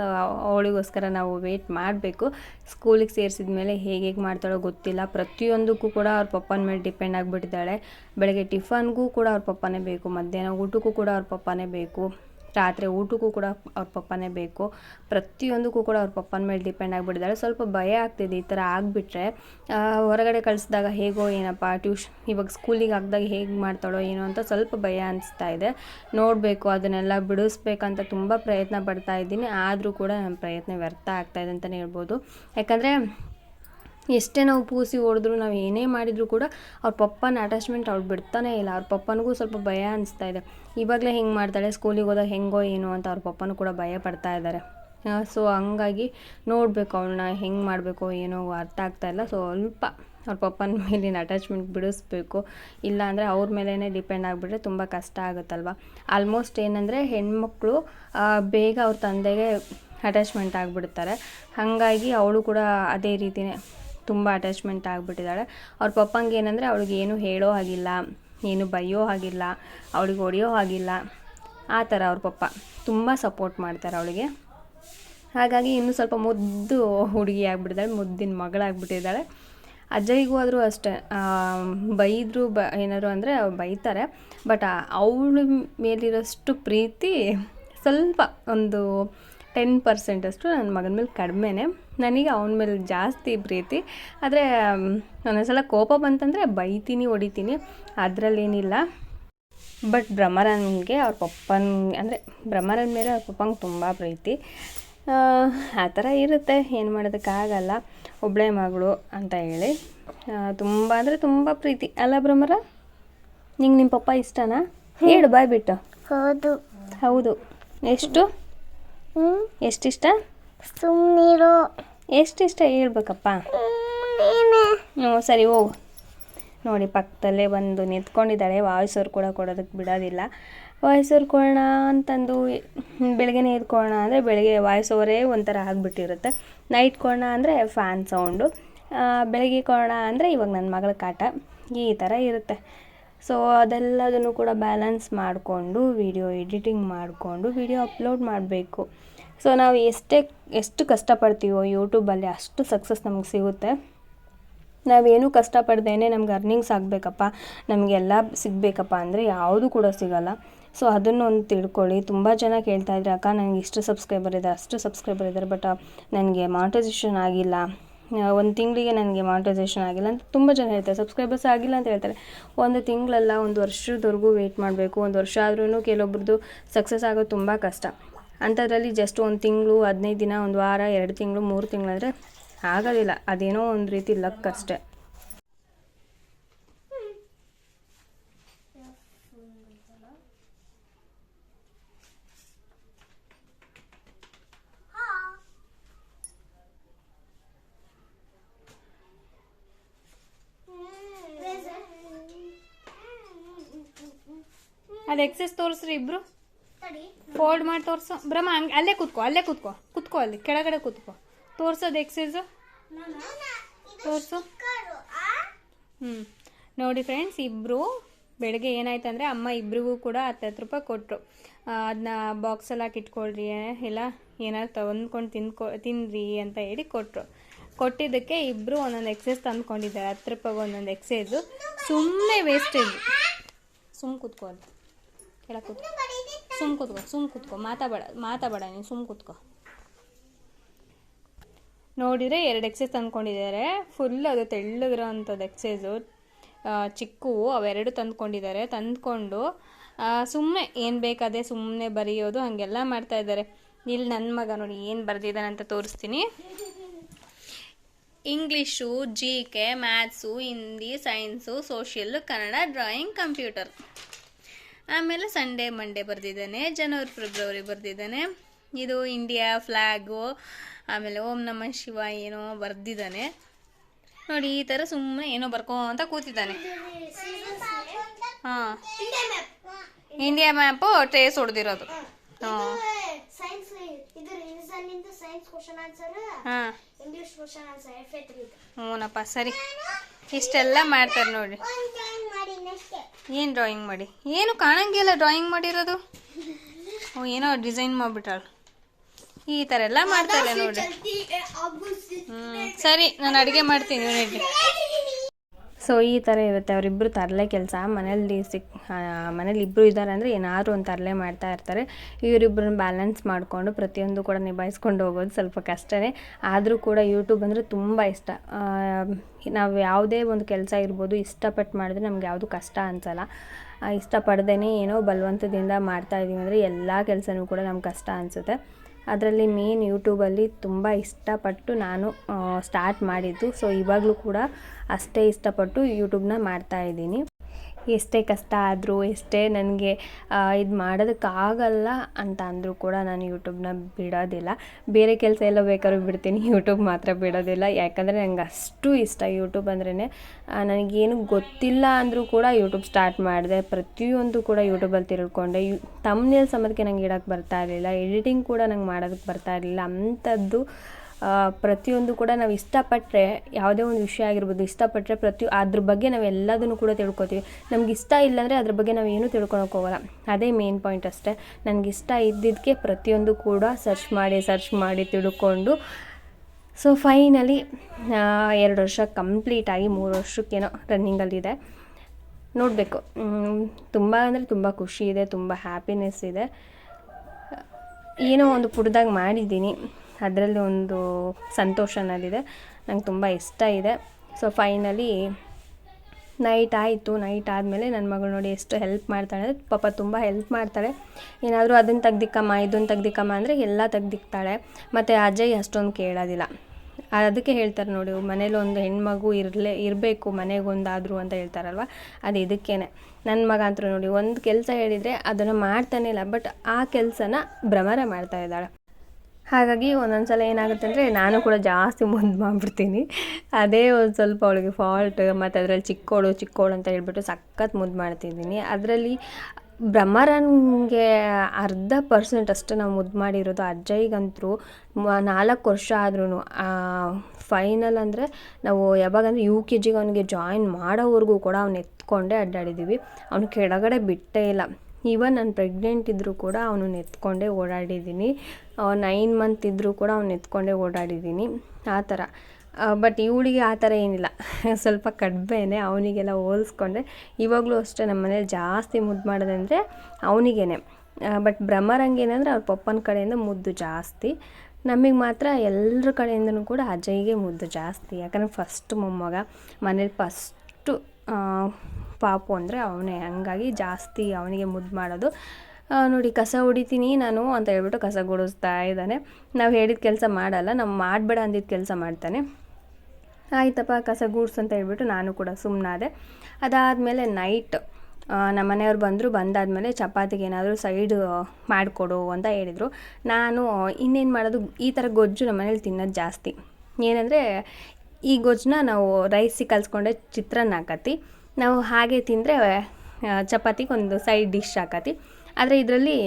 ಅವಳಿಗೋಸ್ಕರ ನಾವು ವೆಯ್ಟ್ ಮಾಡಬೇಕು. ಸ್ಕೂಲಿಗೆ ಸೇರಿಸಿದ ಮೇಲೆ ಹೇಗೆ ಹೇಗೆ ಮಾಡ್ತಾಳೋ ಗೊತ್ತಿಲ್ಲ. ಪ್ರತಿಯೊಂದಕ್ಕೂ ಕೂಡ ಅವ್ರ ಪಪ್ಪನ ಮೇಲೆ ಡಿಪೆಂಡ್ ಆಗಿಬಿಟ್ಟಿದ್ದಾಳೆ. ಬೆಳಗ್ಗೆ ಟಿಫನ್ಗೂ ಕೂಡ ಅವ್ರ ಪಪ್ಪನೇ ಬೇಕು. ಮಧ್ಯಾಹ್ನ ಊಟಕ್ಕೂ ಕೂಡ ಅವ್ರ ಪಪ್ಪನೇ ಬೇಕು. ರಾತ್ರಿ ಊಟಕ್ಕೂ ಕೂಡ ಅವ್ರ ಪಪ್ಪನೇ ಬೇಕು. ಪ್ರತಿಯೊಂದಕ್ಕೂ ಕೂಡ ಅವ್ರ ಪಪ್ಪನ ಮೇಲೆ ಡಿಪೆಂಡ್ ಆಗಿಬಿಟ್ಟಿದ್ದಾರೆ. ಸ್ವಲ್ಪ ಭಯ ಆಗ್ತಿದೆ ಈ ಥರ ಆಗಿಬಿಟ್ರೆ ಹೊರಗಡೆ ಕಳಿಸಿದಾಗ ಹೇಗೋ ಏನಪ್ಪ, ಟ್ಯೂಷನ್ ಇವಾಗ ಸ್ಕೂಲಿಗೆ ಹಾಕ್ದಾಗ ಹೇಗೆ ಮಾಡ್ತಾಳೋ ಏನೋ ಅಂತ ಸ್ವಲ್ಪ ಭಯ ಅನಿಸ್ತಾ ಇದೆ. ನೋಡಬೇಕು, ಅದನ್ನೆಲ್ಲ ಬಿಡಿಸ್ಬೇಕಂತ ತುಂಬ ಪ್ರಯತ್ನ ಪಡ್ತಾ ಇದ್ದೀನಿ. ಆದರೂ ಕೂಡ ನನ್ನ ಪ್ರಯತ್ನ ವ್ಯರ್ಥ ಆಗ್ತಾಯಿದೆ ಅಂತಲೇ ಹೇಳ್ಬೋದು. ಯಾಕಂದರೆ ಎಷ್ಟೇ ನಾವು ಪೂಸಿ ಹೊಡೆದ್ರು ನಾವು ಏನೇ ಮಾಡಿದರೂ ಕೂಡ ಅವ್ರ ಪಪ್ಪನ ಅಟ್ಯಾಚ್ಮೆಂಟ್ ಅವ್ಳು ಬಿಡ್ತಾನೆ ಇಲ್ಲ. ಅವ್ರ ಪಪ್ಪನಿಗೂ ಸ್ವಲ್ಪ ಭಯ ಅನಿಸ್ತಾ ಇದೆ. ಇವಾಗಲೇ ಹೆಂಗೆ ಮಾಡ್ತಾಳೆ? ಸ್ಕೂಲಿಗೆ ಹೋದಾಗ ಹೆಂಗೋ ಏನೋ ಅಂತ ಅವ್ರ ಪಪ್ಪನೂ ಕೂಡ ಭಯ ಪಡ್ತಾ ಇದ್ದಾರೆ ಸೊ ಹಂಗಾಗಿ ನೋಡಬೇಕು ಅವಳನ್ನ ಹೆಂಗೆ ಮಾಡಬೇಕು ಏನೋ ಅರ್ಥ ಆಗ್ತಾ ಇಲ್ಲ. ಸೊ ಸ್ವಲ್ಪ ಅವ್ರ ಪಪ್ಪನ ಮೇಲಿನ ಅಟ್ಯಾಚ್ಮೆಂಟ್ ಬಿಡಿಸ್ಬೇಕು. ಇಲ್ಲ ಅಂದರೆ ಅವ್ರ ಮೇಲೇ ಡಿಪೆಂಡ್ ಆಗಿಬಿಟ್ರೆ ತುಂಬ ಕಷ್ಟ ಆಗುತ್ತಲ್ವ? ಆಲ್ಮೋಸ್ಟ್ ಏನಂದರೆ ಹೆಣ್ಮಕ್ಳು ಬೇಗ ಅವ್ರ ತಂದೆಗೆ ಅಟ್ಯಾಚ್ಮೆಂಟ್ ಆಗಿಬಿಡ್ತಾರೆ. ಹಾಗಾಗಿ ಅವಳು ಕೂಡ ಅದೇ ರೀತಿಯೇ ತುಂಬ ಅಟ್ಯಾಚ್ಮೆಂಟ್ ಆಗಿಬಿಟ್ಟಿದ್ದಾಳೆ. ಅವ್ರ ಪಪ್ಪಂಗೆ ಏನಂದರೆ, ಅವಳಿಗೆ ಏನು ಹೇಳೋ ಹಾಗಿಲ್ಲ, ಏನು ಬೈಯೋ ಹಾಗಿಲ್ಲ, ಅವಳಿಗೆ ಹೊಡೆಯೋ ಹಾಗಿಲ್ಲ. ಆ ಥರ ಅವ್ರ ಪಪ್ಪ. ತುಂಬ ಸಪೋರ್ಟ್ ಮಾಡ್ತಾರೆ ಅವಳಿಗೆ. ಹಾಗಾಗಿ ಇನ್ನೂ ಸ್ವಲ್ಪ ಮುದ್ದು ಹುಡುಗಿ ಆಗಿಬಿಟ್ಟಿದ್ದಾಳೆ, ಮುದ್ದಿನ ಮಗಳಾಗ್ಬಿಟ್ಟಿದ್ದಾಳೆ ಅಜ್ಜಯ್ಯಗೂ ಆದರೂ ಅಷ್ಟೇ. ಬೈದರು ಬ, ಏನಾದ್ರು ಅಂದರೆ ಬೈತಾರೆ. ಬಟ್ ಅವಳ ಮೇಲಿರೋಷ್ಟು ಪ್ರೀತಿ ಸ್ವಲ್ಪ ಒಂದು ಟೆನ್ ಪರ್ಸೆಂಟಷ್ಟು ನನ್ನ ಮಗನ ಮೇಲೆ ಕಡಿಮೆನೇ. ನನಗೆ ಅವನ ಮೇಲೆ ಜಾಸ್ತಿ ಪ್ರೀತಿ. ಆದರೆ ಒಂದೊಂದ್ಸಲ ಕೋಪ ಬಂತಂದರೆ ಬೈತೀನಿ ಹೊಡಿತೀನಿ. ಅದರಲ್ಲೇನಿಲ್ಲ. ಬಟ್ ಭ್ರಮರನ್ಗೆ ಅವ್ರ ಪಪ್ಪನ ಅಂದರೆ ಭ್ರಮರನ್ ಮೇಲೆ ಅವ್ರ ಪಪ್ಪಂಗೆ ತುಂಬ ಪ್ರೀತಿ. ಆ, ಥರ ಇರುತ್ತೆ. ಏನು ಮಾಡೋದಕ್ಕಾಗಲ್ಲ ಒಬ್ಬಳೇ ಮಗಳು ಅಂತ ಹೇಳಿ. ತುಂಬ ಅಂದರೆ ತುಂಬ ಪ್ರೀತಿ. ಅಲ್ಲ ಭ್ರಮರ? ನಿಂಗೆ ನಿಮ್ಮ ಪಪ್ಪ ಇಷ್ಟನಾ? ಹೇಳು ಬಾಯ್ ಬಿಟ್ಟು. ಹೌದು. ಹೌದು. ಎಷ್ಟು? ಎಷ್ಟಿಷ್ಟ? ಸುಮ್ಮನಿರು ಎಷ್ಟಿಷ್ಟ ಹೇಳ್ಬೇಕಪ್ಪ? ಹ್ಞೂ ಸರಿ ಹೋಗು. ನೋಡಿ ಪಕ್ಕದಲ್ಲೇ ಬಂದು ನಿಂತ್ಕೊಂಡಿದ್ದಾಳೆ. ವಾಯ್ಸವ್ರು ಕೂಡ ಕೊಡೋದಕ್ಕೆ ಬಿಡೋದಿಲ್ಲ. ವಾಯ್ಸವ್ರು ಕೊಡೋಣ ಅಂತಂದು ಬೆಳಗ್ಗೆನೇ ಎದ್ಕೊಳ್ಳೋಣ ಅಂದರೆ ಬೆಳಗ್ಗೆ ವಾಯ್ಸ್ ಓವರೇ ಒಂಥರ ಆಗಿಬಿಟ್ಟಿರುತ್ತೆ. ನೈಟ್ ಕೊಡೋಣ ಅಂದರೆ ಫ್ಯಾನ್ ಸೌಂಡು ಬೆಳಗ್ಗೆ ಕೊಡೋಣ ಅಂದರೆ ಇವಾಗ ನನ್ನ ಮಗಳ ಕಾಟ. ಈ ಥರ ಇರುತ್ತೆ. ಸೊ ಅದೆಲ್ಲದನ್ನು ಕೂಡ ಬ್ಯಾಲೆನ್ಸ್ ಮಾಡಿಕೊಂಡು ವಿಡಿಯೋ ಎಡಿಟಿಂಗ್ ಮಾಡಿಕೊಂಡು ವಿಡಿಯೋ ಅಪ್ಲೋಡ್ ಮಾಡಬೇಕು. ಸೊ ನಾವು ಎಷ್ಟೇ, ಎಷ್ಟು ಕಷ್ಟಪಡ್ತೀವೋ ಯೂಟ್ಯೂಬಲ್ಲಿ ಅಷ್ಟು ಸಕ್ಸಸ್ ನಮಗೆ ಸಿಗುತ್ತೆ. ನಾವೇನು ಕಷ್ಟಪಡ್ದೇನೆ ನಮ್ಗೆ ಅರ್ನಿಂಗ್ಸ್ ಆಗಬೇಕಪ್ಪ ನಮಗೆಲ್ಲ ಸಿಗಬೇಕಪ್ಪ ಅಂದರೆ ಯಾವುದು ಕೂಡ ಸಿಗಲ್ಲ. ಸೊ ಅದನ್ನು ಒಂದು ತಿಳ್ಕೊಳ್ಳಿ. ತುಂಬ ಜನ ಕೇಳ್ತಾ ಇದ್ರೆ, ಅಕ್ಕ ನನಗೆ ಇಷ್ಟು ಸಬ್ಸ್ಕ್ರೈಬರ್ ಇದೆ, ಅಷ್ಟು ಸಬ್ಸ್ಕ್ರೈಬರ್ ಇದ್ದಾರೆ ಬಟ್ ನನಗೆ ಮಾನಿಟೈಸೇಷನ್ ಆಗಿಲ್ಲ. ಒಂದು ತಿಂಗಳಿಗೆ ನನಗೆ ಮಾನಿಟೈಸೇಷನ್ ಆಗಿಲ್ಲ ಅಂತ ತುಂಬ ಜನ ಹೇಳ್ತಾರೆ. ಸಬ್ಸ್ಕ್ರೈಬರ್ಸ್ ಆಗಿಲ್ಲ ಅಂತ ಹೇಳ್ತಾರೆ. ಒಂದು ತಿಂಗಳಲ್ಲ ಒಂದು ವರ್ಷದವರೆಗೂ ವೆಯ್ಟ್ ಮಾಡಬೇಕು. ಒಂದು ವರ್ಷ ಆದ್ರೂ ಕೆಲವೊಬ್ರದ್ದು ಸಕ್ಸಸ್ ಆಗೋದು ತುಂಬ ಕಷ್ಟ. ಅಂಥದ್ರಲ್ಲಿ ಜಸ್ಟ್ ಒಂದು ತಿಂಗಳು, ಹದಿನೈದು ದಿನ, ಒಂದು ವಾರ, ಎರಡು ತಿಂಗಳು, ಮೂರು ತಿಂಗಳಾದರೆ ಆಗೋದಿಲ್ಲ. ಅದೇನೋ ಒಂದು ರೀತಿ ಲಕ್ ಅಷ್ಟೇ. ಅದು ಎಕ್ಸಸ್ ತೋರಿಸ್ರಿ ಇಬ್ರು. ಫೋಲ್ಡ್ ಮಾಡಿ ತೋರಿಸು. ಬ್ರಹ್ಮ ಹಂಗೆ ಅಲ್ಲೇ ಕೂತ್ಕೋ ಅಲ್ಲೇ ಕೂತ್ಕೋ ಕೂತ್ಕೋ ಅಲ್ಲಿ ಕೆಳಗಡೆ ಕೂತ್ಕೋ. ತೋರ್ಸೋದು ಎಕ್ಸೈಸು ತೋರಿಸು. ಹ್ಞೂ ನೋಡಿ ಫ್ರೆಂಡ್ಸ್ ಇಬ್ಬರು ಬೆಳಗ್ಗೆ ಏನಾಯ್ತು ಅಂದರೆ ಅಮ್ಮ ಇಬ್ರಿಗೂ ಕೂಡ ಹತ್ತತ್ತು ರೂಪಾಯಿ ಕೊಟ್ಟರು ಅದನ್ನ ಬಾಕ್ಸಲ್ಲಿ ಹಾಕಿ ಇಟ್ಕೊಳ್ರಿ ಇಲ್ಲ ಏನಾದ್ರು ತಂದ್ಕೊಂಡು ತಿನ್ಕೊ ತಿನ್ರಿ ಅಂತ ಹೇಳಿ ಕೊಟ್ಟರು ಕೊಟ್ಟಿದ್ದಕ್ಕೆ ಇಬ್ಬರು ಒಂದೊಂದು ಎಕ್ಸೈಸ್ ತಂದ್ಕೊಂಡಿದ್ದಾರೆ. ಹತ್ತು ರೂಪಾಯಿಗೆ ಒಂದೊಂದು ಎಕ್ಸೈಸು ಸುಮ್ಮನೆ ವೇಸ್ಟೇಜ್ ಸುಮ್ಮ ಕೂತ್ಕೋ ಅಲ್ಲಿ. ಕೆಳಗೆ ಕೂತ್ಕೊ ಸುಮ್ ಕೂತ್ಕೊ ಸುಮ್ ಕೂತ್ಕೊ ಮಾತಾಬೇಡ ಮಾತಾಬೇಡ ನೀನು ಸುಮ್ ಕೂತ್ಕೊ ನೋಡಿದರೆ ಎರಡು ಎಕ್ಸೈಸ್ ತಂದ್ಕೊಂಡಿದ್ದಾರೆ. ಫುಲ್ ಅದು ತೆಳ್ಳಗಿರೋ ಅಂಥದ್ದು ಎಕ್ಸೈಸು ಚಿಕ್ಕವು ಅವೆರಡು ತಂದ್ಕೊಂಡಿದ್ದಾರೆ, ತಂದ್ಕೊಂಡು ಸುಮ್ಮನೆ ಏನು ಬೇಕಾದೆ ಸುಮ್ಮನೆ ಬರೆಯೋದು, ಹಾಗೆಲ್ಲ ಮಾಡ್ತಾ ಇದ್ದಾರೆ. ಇಲ್ಲಿ ನನ್ನ ಮಗ ನೋಡಿ ಏನು ಬರೆದಿದ್ದಾನೆ ಅಂತ ತೋರಿಸ್ತೀನಿ. English G K maths Hindi science social Kannada drawing computer ಆಮೇಲೆ ಸಂಡೇ ಮಂಡೇ ಬರೆದಿದ್ದಾನೆ ಜನವರಿ ಫೆಬ್ರವರಿ ಬರೆದಿದ್ದಾನೆ. ಇದು ಇಂಡಿಯಾ ಫ್ಲ್ಯಾಗು ಆಮೇಲೆ ಓಂ ನಮ ಶಿವ ಏನೋ ಬರೆದಿದ್ದಾನೆ. ನೋಡಿ ಈ ಥರ ಸುಮ್ಮನೆ ಏನೋ ಬರ್ಕೋ ಅಂತ ಕೂತಿದ್ದಾನೆ ಹಾಂ. ಇಂಡಿಯಾ ಮ್ಯಾಪು ಟ್ರೇಸ್ ಹೊಡೆದಿರೋದು. ಹಾಂ ಸೈನ್ಸ್ ಇದು ರಿವಿಸನ್ ಇಂದ ಸೈನ್ಸ್ ಕ್ವಶನ್ ಆನ್ಸರ್ ಹಾಂ. English question answer F A three ಹ್ಞೂನಪ್ಪ ಸರಿ. ಇಷ್ಟೆಲ್ಲ ಮಾಡ್ತಾರೆ ನೋಡಿ. ಏನು ಡ್ರಾಯಿಂಗ್ ಮಾಡಿ? ಏನು ಕಾಣಂಗಿಲ್ಲ ಡ್ರಾಯಿಂಗ್ ಮಾಡಿರೋದು. ಓ ಏನೋ ಡಿಸೈನ್ ಮಾಡಿಬಿಟ್ಟಾಳು. ಈ ಥರ ಎಲ್ಲ ಮಾಡ್ತಾರೆ ನೋಡಿ. ಹ್ಞೂ ಸರಿ ನಾನು ಅಡುಗೆ ಮಾಡ್ತೀನಿ ನೋಡಿ ಸೊ ಈ ಥರ ಇರುತ್ತೆ. ಅವರಿಬ್ಬರು ತರಲೆ ಕೆಲಸ. ಮನೇಲಿ ಸಿಕ್ ಮನೇಲಿ ಇಬ್ಬರು ಇದ್ದಾರೆ ಅಂದರೆ ಏನಾದರೂ ಒಂದು ತರಲೆ ಮಾಡ್ತಾ ಇರ್ತಾರೆ. ಇವರಿಬ್ಬರನ್ನ ಬ್ಯಾಲೆನ್ಸ್ ಮಾಡಿಕೊಂಡು ಪ್ರತಿಯೊಂದು ಕೂಡ ನಿಭಾಯಿಸ್ಕೊಂಡು ಹೋಗೋದು ಸ್ವಲ್ಪ ಕಷ್ಟನೇ. ಆದರೂ ಕೂಡ ಯೂಟ್ಯೂಬ್ ಅಂದರೆ ತುಂಬ ಇಷ್ಟ. ನಾವು ಯಾವುದೇ ಒಂದು ಕೆಲಸ ಇರ್ಬೋದು ಇಷ್ಟಪಟ್ಟು ಮಾಡಿದ್ರೆ ನಮ್ಗೆ ಯಾವುದು ಕಷ್ಟ ಅನ್ಸಲ್ಲ. ಇಷ್ಟಪಡ್ದೇ ಏನೋ ಬಲವಂತದಿಂದ ಮಾಡ್ತಾ ಇದ್ದೀವಿ ಅಂದರೆ ಎಲ್ಲ ಕೆಲಸನೂ ಕೂಡ ನಮ್ಗೆ ಕಷ್ಟ ಅನಿಸುತ್ತೆ. ಅದರಲ್ಲಿ ಮೇನ್ ಯೂಟ್ಯೂಬಲ್ಲಿ ತುಂಬ ಇಷ್ಟಪಟ್ಟು ನಾನು ಸ್ಟಾರ್ಟ್ ಮಾಡಿದ್ದು. ಸೊ ಇವಾಗಲೂ ಕೂಡ ಅಷ್ಟೇ ಇಷ್ಟಪಟ್ಟು ಯೂಟ್ಯೂಬ್ನ ಮಾಡ್ತಾ ಇದ್ದೀನಿ. ಎಷ್ಟೇ ಕಷ್ಟ ಆದರೂ, ಎಷ್ಟೇ ನನಗೆ ಇದು ಮಾಡೋದಕ್ಕಾಗಲ್ಲ ಅಂತ ಅಂದರೂ ಕೂಡ ನಾನು ಯೂಟ್ಯೂಬ್ನ ಬಿಡೋದಿಲ್ಲ. ಬೇರೆ ಕೆಲಸ ಎಲ್ಲ ಬೇಕಾದ್ರೂ ಬಿಡ್ತೀನಿ ಯೂಟ್ಯೂಬ್ ಮಾತ್ರ ಬಿಡೋದಿಲ್ಲ. ಯಾಕಂದರೆ ನಂಗೆ ಅಷ್ಟು ಇಷ್ಟ ಯೂಟ್ಯೂಬ್ ಅಂದ್ರೇ ನನಗೇನು ಗೊತ್ತಿಲ್ಲ ಅಂದರೂ ಕೂಡ ಯೂಟ್ಯೂಬ್ ಸ್ಟಾರ್ಟ್ ಮಾಡಿದೆ. ಪ್ರತಿಯೊಂದು ಕೂಡ ಯೂಟ್ಯೂಬಲ್ಲಿ ತಿಳ್ಕೊಂಡೆ ಯು ತಮ್ಮನೇಲಿ ಸಮೇತಕ್ಕೆ ನಂಗೆ ಇಡೋಕ್ಕೆ ಬರ್ತಾ ಇರಲಿಲ್ಲ. ಎಡಿಟಿಂಗ್ ಕೂಡ ನಂಗೆ ಮಾಡೋದಕ್ಕೆ ಬರ್ತಾ ಇರಲಿಲ್ಲ. ಅಂಥದ್ದು ಪ್ರತಿಯೊಂದು ಕೂಡ ನಾವು ಇಷ್ಟಪಟ್ಟರೆ ಯಾವುದೇ ಒಂದು ವಿಷಯ ಆಗಿರ್ಬೋದು ಇಷ್ಟಪಟ್ಟರೆ ಪ್ರತಿ, ಅದ್ರ ಬಗ್ಗೆ ನಾವು ಎಲ್ಲದನ್ನು ಕೂಡ ತಿಳ್ಕೊತೀವಿ. ನಮ್ಗೆ ಇಷ್ಟ ಇಲ್ಲಾಂದರೆ ಅದ್ರ ಬಗ್ಗೆ ನಾವು ಏನೂ ತಿಳ್ಕೊಳಕ್ಕೆ ಹೋಗೋಲ್ಲ. ಅದೇ ಮೇನ್ ಪಾಯಿಂಟ್ ಅಷ್ಟೇ. ನನಗೆ ಇಷ್ಟ ಇದ್ದಿದ್ದಕ್ಕೆ ಪ್ರತಿಯೊಂದು ಕೂಡ ಸರ್ಚ್ ಮಾಡಿ ಸರ್ಚ್ ಮಾಡಿ ತಿಳ್ಕೊಂಡು. ಸೊ ಫೈನಲಿ ಎರಡು ವರ್ಷ ಕಂಪ್ಲೀಟಾಗಿ ಮೂರು ವರ್ಷಕ್ಕೇನೋ ರನ್ನಿಂಗಲ್ಲಿದೆ ನೋಡಬೇಕು. ತುಂಬ ಅಂದರೆ ತುಂಬ ಖುಷಿ ಇದೆ, ತುಂಬ ಹ್ಯಾಪಿನೆಸ್ ಇದೆ. ಏನೋ ಒಂದು ಪುಡ್ದಾಗ ಮಾಡಿದ್ದೀನಿ. ಅದರಲ್ಲಿ ಒಂದು ಸಂತೋಷ ಅನ್ನೋದಿದೆ ನಂಗೆ ತುಂಬ ಇಷ್ಟ ಇದೆ. ಸೊ ಫೈನಲಿ ನೈಟ್ ಆಯಿತು. ನೈಟ್ ಆದಮೇಲೆ ನನ್ನ ಮಗಳು ನೋಡಿ ಎಷ್ಟು ಹೆಲ್ಪ್ ಮಾಡ್ತಾಳೆ ಪಾಪ ತುಂಬ ಹೆಲ್ಪ್ ಮಾಡ್ತಾಳೆ. ಏನಾದರೂ ಅದನ್ನು ತೆಗ್ದಿಕ್ಕಮ್ಮ ಇದನ್ನು ತೆಗ್ದಿಕ್ಕಮ್ಮ ಅಂದರೆ ಎಲ್ಲ ತೆಗ್ದಿಕ್ತಾಳೆ. ಮತ್ತು ಅಜಯ್ ಅಷ್ಟೊಂದು ಕೇಳೋದಿಲ್ಲ. ಅದಕ್ಕೆ ಹೇಳ್ತಾರೆ ನೋಡಿ, ಮನೇಲಿ ಒಂದು ಹೆಣ್ಮಗು ಇರಲೇ, ಇರಬೇಕು, ಮನೆಗೊಂದಾದರೂ ಅಂತ ಹೇಳ್ತಾರಲ್ವ? ಅದು ಇದಕ್ಕೇನೆ. ನನ್ನ ಮಗ ಅಂತೂ ನೋಡಿ, ಒಂದು ಕೆಲಸ ಹೇಳಿದರೆ ಅದನ್ನು ಮಾಡ್ತಾನೇ ಇಲ್ಲ ಬಟ್ ಆ ಕೆಲಸನ ಭ್ರಮರ ಮಾಡ್ತಾ ಇದ್ದಾಳೆ. ಹಾಗಾಗಿ ಒಂದೊಂದು ಸಲ ಏನಾಗುತ್ತೆ ಅಂದರೆ ನಾನು ಕೂಡ ಜಾಸ್ತಿ ಮುದ್ದು ಮಾಡಿಬಿಡ್ತೀನಿ. ಅದೇ ಒಂದು ಸ್ವಲ್ಪ ಅವಳಿಗೆ ಫಾಲ್ಟ್ ಮತ್ತು ಅದರಲ್ಲಿ ಚಿಕ್ಕೋಳು ಚಿಕ್ಕೋಳು ಅಂತ ಹೇಳ್ಬಿಟ್ಟು ಸಖತ್ ಮುದ್ದು ಮಾಡ್ತಿದ್ದೀನಿ. ಅದರಲ್ಲಿ ಬ್ರಹ್ಮರನ್ಗೆ ಅರ್ಧ ಪರ್ಸೆಂಟ್ ಅಷ್ಟು ನಾವು ಮುದ್ದು ಮಾಡಿರೋದು ಅಜ್ಜಯ್ಗಂತೂ ನಾಲ್ಕು ವರ್ಷ ಆದ್ರೂ ಫೈನಲ್ ಅಂದರೆ ನಾವು ಯಾವಾಗಂದ್ರೆ ಯು ಕೆ ಜಿಗೆ ಅವನಿಗೆ ಜಾಯಿನ್ ಮಾಡೋವರೆಗೂ ಕೂಡ ಅವ್ನು ಎತ್ಕೊಂಡೇ ಅಡ್ಡಾಡಿದ್ದೀವಿ ಅವ್ನು ಕೆಳಗಡೆ ಬಿಟ್ಟೇ ಇಲ್ಲ. ಈವನ್ ನಾನು ಪ್ರೆಗ್ನೆಂಟ್ ಇದ್ದರೂ ಕೂಡ ಅವನು ಎತ್ಕೊಂಡೇ ಓಡಾಡಿದ್ದೀನಿ ನೈನ್ ಮಂತ್ ಇದ್ದರೂ ಕೂಡ ಅವ್ನು ಎತ್ಕೊಂಡೇ ಓಡಾಡಿದ್ದೀನಿ ಆ ಥರ. ಬಟ್ ಇವಳಿಗೆ ಆ ಥರ ಏನಿಲ್ಲ. ಸ್ವಲ್ಪ ಕಡಿಮೆನೇ, ಅವನಿಗೆಲ್ಲ ಹೋಲಿಸ್ಕೊಂಡ್ರೆ ಇವಾಗಲೂ ಅಷ್ಟೇ ನಮ್ಮ ಮನೇಲಿ ಜಾಸ್ತಿ ಮುದ್ದು ಮಾಡೋದಂದರೆ ಅವನಿಗೇನೆ. ಬಟ್ ಬ್ರಹ್ಮರಂಗ ಏನಂದರೆ ಅವ್ರ ಪಪ್ಪನ ಕಡೆಯಿಂದ ಮುದ್ದು ಜಾಸ್ತಿ. ನಮಗೆ ಮಾತ್ರ ಎಲ್ಲರ ಕಡೆಯಿಂದನೂ ಕೂಡ ಅಜಯ್ಗೆ ಮುದ್ದು ಜಾಸ್ತಿ. ಯಾಕಂದರೆ ಫಸ್ಟ್ ಮೊಮ್ಮಗ. ಮನೇಲಿ ಫಸ್ಟು ಪಾಪು ಅಂದರೆ ಅವನೇ. ಹಂಗಾಗಿ ಜಾಸ್ತಿ ಅವನಿಗೆ ಮುದ್ದು ಮಾಡೋದು. ನೋಡಿ, ಕಸ ಹೊಡಿತೀನಿ ನಾನು ಅಂತ ಹೇಳ್ಬಿಟ್ಟು ಕಸ ಗುಡಿಸ್ತಾ ಇದ್ದಾನೆ. ನಾವು ಹೇಳಿದ ಕೆಲಸ ಮಾಡಲ್ಲ, ನಾವು ಮಾಡಬೇಡ ಅಂದಿದ್ದ ಕೆಲಸ ಮಾಡ್ತಾನೆ. ಆಯ್ತಪ್ಪ, ಕಸ ಗೂಡ್ಸು ಅಂತ ಹೇಳ್ಬಿಟ್ಟು ನಾನು ಕೂಡ ಸುಮ್ಮನಾದೆ ಅದಾದಮೇಲೆ ನೈಟ್ ನಮ್ಮ ಮನೆಯವ್ರು ಬಂದರು, ಬಂದಾದಮೇಲೆ ಚಪಾತಿಗೆ ಏನಾದರೂ ಸೈಡ್ ಮಾಡಿಕೊಡು ಅಂತ ಹೇಳಿದರು. ನಾನು ಇನ್ನೇನು ಮಾಡೋದು, ಈ ಥರ ಗೊಜ್ಜು ನಮ್ಮ ಮನೇಲಿ ತಿನ್ನೋದು ಜಾಸ್ತಿ. ಏನಂದರೆ ಈ ಗೊಜ್ಜನ್ನ ನಾವು ರೈಸಿಗೆ ಕಲಿಸ್ಕೊಂಡೆ ಚಿತ್ರಾನ್ನ ಹಾಕತಿ. ನಾವು ಹಾಗೆ ತಿಂದರೆ ಚಪಾತಿಗೆ ಒಂದು ಸೈಡ್ ಡಿಶ್ ಹಾಕತಿ. ಆದರೆ ಇದರಲ್ಲಿ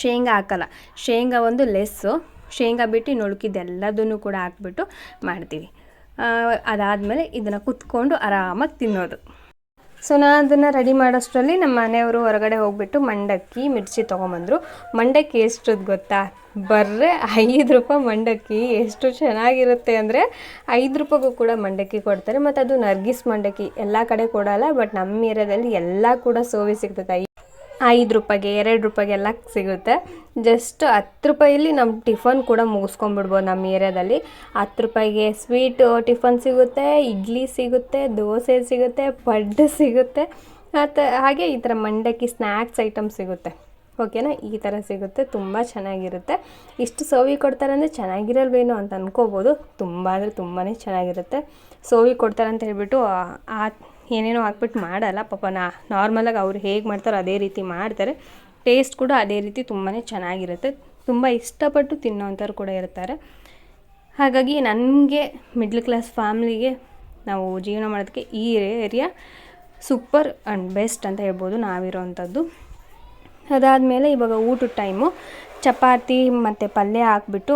ಶೇಂಗಾ ಹಾಕಲ್ಲ. ಶೇಂಗಾ ಒಂದು ಲೆಸ್ಸು. ಶೇಂಗಾ ಬಿಟ್ಟು ನುಳುಕಿದ್ದೆಲ್ಲದನ್ನು ಕೂಡ ಹಾಕ್ಬಿಟ್ಟು ಮಾಡ್ತೀವಿ. ಅದಾದಮೇಲೆ ಇದನ್ನು ಕುತ್ಕೊಂಡು ಆರಾಮಾಗಿ ತಿನ್ನೋದು. ಸೊ ನಾನು ಅದನ್ನು ರೆಡಿ ಮಾಡೋಷ್ಟರಲ್ಲಿ ನಮ್ಮ ಮನೆಯವರು ಹೊರಗಡೆ ಹೋಗ್ಬಿಟ್ಟು ಮಂಡಕ್ಕಿ ಮಿರ್ಚಿ ತೊಗೊಂಬಂದರು. ಮಂಡಕ್ಕಿ ಎಷ್ಟದು ಗೊತ್ತಾ? ಬರ್ರೆ ಐದು ರೂಪಾಯಿ ಮಂಡಕ್ಕಿ ಎಷ್ಟು ಚೆನ್ನಾಗಿರುತ್ತೆ ಅಂದರೆ ಐದು ರೂಪಾಯಿಗೂ ಕೂಡ ಮಂಡಕ್ಕಿ ಕೊಡ್ತಾರೆ. ಮತ್ತು ಅದು ನರ್ಗಿಸ್ ಮಂಡಕ್ಕಿ ಎಲ್ಲ ಕಡೆ ಕೊಡಲ್ಲ, ಬಟ್ ನಮ್ಮ ಏರಿಯಾದಲ್ಲಿ ಎಲ್ಲ ಕೂಡ ಸೋವಿ ಸಿಗ್ತದೆ. ಐದು ರೂಪಾಯಿಗೆ, ಎರಡು ರೂಪಾಯಿಗೆ ಎಲ್ಲ ಸಿಗುತ್ತೆ. ಜಸ್ಟ್ ಹತ್ತು ರೂಪಾಯಲ್ಲಿ ನಮ್ಮ ಟಿಫನ್ ಕೂಡ ಮುಗಿಸ್ಕೊಂಡ್ಬಿಡ್ಬೋದು ನಮ್ಮ ಏರಿಯಾದಲ್ಲಿ. ಹತ್ತು ರೂಪಾಯಿಗೆ ಸ್ವೀಟು, ಟಿಫನ್ ಸಿಗುತ್ತೆ, ಇಡ್ಲಿ ಸಿಗುತ್ತೆ, ದೋಸೆ ಸಿಗುತ್ತೆ, ಪಡ್ಡು ಸಿಗುತ್ತೆ. ಮತ್ತು ಹಾಗೆ ಈ ಥರ ಮಂಡಕ್ಕಿ ಸ್ನ್ಯಾಕ್ಸ್ ಐಟಮ್ ಸಿಗುತ್ತೆ. ಓಕೆನಾ? ಈ ಥರ ಸಿಗುತ್ತೆ, ತುಂಬ ಚೆನ್ನಾಗಿರುತ್ತೆ. ಇಷ್ಟು ಸೋವಿ ಕೊಡ್ತಾರೆ ಅಂದರೆ ಚೆನ್ನಾಗಿರಲ್ವೇನೋ ಅಂತ ಅಂದ್ಕೋಬೋದು ತುಂಬ ಅಂದರೆ ತುಂಬಾ ಚೆನ್ನಾಗಿರುತ್ತೆ. ಸೋವಿ ಕೊಡ್ತಾರೆ ಅಂತ ಹೇಳ್ಬಿಟ್ಟು ಆ ಏನೇನೋ ಹಾಕ್ಬಿಟ್ಟು ಮಾಡಲ್ಲ. ಪಾಪ ನಾ ನಾರ್ಮಲಾಗಿ ಅವ್ರು ಹೇಗೆ ಮಾಡ್ತಾರೋ ಅದೇ ರೀತಿ ಮಾಡ್ತಾರೆ. ಟೇಸ್ಟ್ ಕೂಡ ಅದೇ ರೀತಿ ತುಂಬಾ ಚೆನ್ನಾಗಿರುತ್ತೆ. ತುಂಬ ಇಷ್ಟಪಟ್ಟು ತಿನ್ನೋವಂಥವ್ರು ಕೂಡ ಇರ್ತಾರೆ. ಹಾಗಾಗಿ ನನಗೆ ಮಿಡ್ಲ್ ಕ್ಲಾಸ್ ಫ್ಯಾಮ್ಲಿಗೆ ನಾವು ಜೀವನ ಮಾಡೋದಕ್ಕೆ ಈ ಏರಿಯಾ ಸೂಪರ್ ಆ್ಯಂಡ್ ಬೆಸ್ಟ್ ಅಂತ ಹೇಳ್ಬೋದು ನಾವಿರೋವಂಥದ್ದು ಅದಾದಮೇಲೆ ಇವಾಗ ಊಟದ ಟೈಮು ಚಪಾತಿ ಮತ್ತು ಪಲ್ಯ ಹಾಕ್ಬಿಟ್ಟು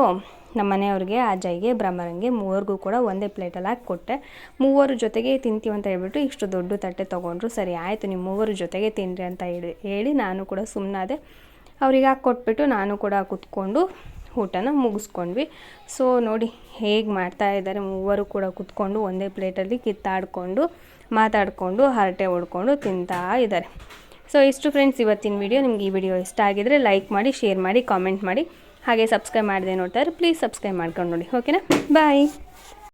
ನಮ್ಮ ಮನೆಯವ್ರಿಗೆ ಅಜ್ಜಯ್ಯಗೆ ಬ್ರಹ್ಮರಂಗೆ ಮೂವರಿಗೂ ಕೂಡ ಒಂದೇ ಪ್ಲೇಟಲ್ಲಿ ಹಾಕಿ ಕೊಟ್ಟೆ. ಮೂವರು ಜೊತೆಗೆ ತಿಂತೀವಿ ಅಂತ ಹೇಳ್ಬಿಟ್ಟು ಇಷ್ಟು ದೊಡ್ಡ ತಟ್ಟೆ ತೊಗೊಂಡ್ರು. ಸರಿ, ಆಯಿತು ನಿಮ್ಮ ಮೂವರು ಜೊತೆಗೆ ತಿನ್ನಿರಿ ಅಂತ ಹೇಳಿ ಹೇಳಿ ನಾನು ಕೂಡ ಸುಮ್ಮನಾದೆ ಅವ್ರಿಗೆ ಹಾಕಿ ಕೊಟ್ಬಿಟ್ಟು ನಾನು ಕೂಡ ಕುತ್ಕೊಂಡು ಊಟನ ಮುಗಿಸ್ಕೊಂಡ್ವಿ. ಸೊ ನೋಡಿ, ಹೇಗೆ ಮಾಡ್ತಾ ಇದ್ದಾರೆ ಮೂವರು ಕೂಡ ಕುತ್ಕೊಂಡು ಒಂದೇ ಪ್ಲೇಟಲ್ಲಿ ಕಿತ್ತಾಡಿಕೊಂಡು, ಮಾತಾಡಿಕೊಂಡು, ಹರಟೆ ಹೊಡ್ಕೊಂಡು ತಿಂತಾ ಇದ್ದಾರೆ. ಸೊ ಇಷ್ಟು ಫ್ರೆಂಡ್ಸ್ ಇವತ್ತಿನ ವಿಡಿಯೋ ನಿಮ್ಗೆ ಈ ವಿಡಿಯೋ ಇಷ್ಟ ಆಗಿದ್ರೆ ಲೈಕ್ ಮಾಡಿ ಶೇರ್ ಮಾಡಿ ಕಾಮೆಂಟ್ ಮಾಡಿ. ಹಾಗೆ ಸಬ್ಸ್ಕ್ರೈಬ್ ಮಾಡಿದೆ ನೋಡ್ತಾರೆ ಪ್ಲೀಸ್ ಸಬ್ಸ್ಕ್ರೈಬ್ ಮಾಡ್ಕೊಂಡು ನೋಡಿ ಓಕೆನಾ ಬಾಯ್